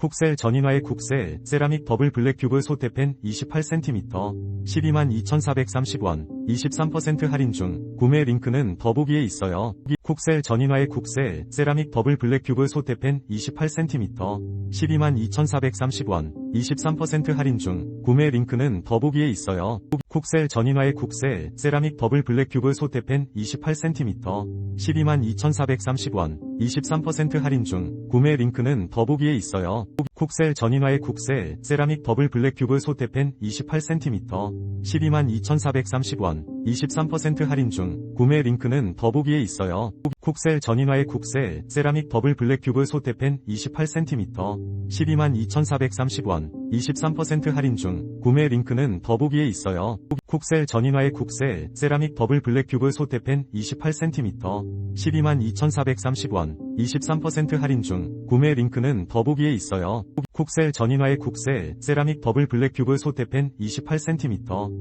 콕셀 전인화의 쿡셀 세라믹 버블 블랙 큐브 소테펜 28cm 122,430원 23% 할인 중 구매 링크는 더보기에 있어요. 콕셀 전인화의 쿡셀 세라믹 버블 블랙 큐브 소테펜 28cm 122,430원 23% 할인 중 구매 링크는 더보기에 있어요. 콕셀 전인화의 쿡셀 세라믹 버블 블랙 큐브 소테펜 28cm 122,430원 23% 할인 중 구매 링크는 더보기에 있어요. 콕셀 전인화의 쿡셀 세라믹 버블 블랙 큐브 소테펜 28cm 122,430원 23% 할인 중 구매 링크는 더보기에 있어요. 콕셀 전인화의 쿡셀 세라믹 버블 블랙 큐브 소테펜 28cm 122,430원 23% 할인 중 구매 링크는 더보기에 있어요. 콕셀 전인화의 쿡셀 세라믹 버블 블랙 큐브 소테펜 28cm 122,430원 23% 할인 중 구매 링크는 더보기에 있어요. 콕셀 전인화의 쿡셀 세라믹 버블 블랙 큐브 소테펜 28cm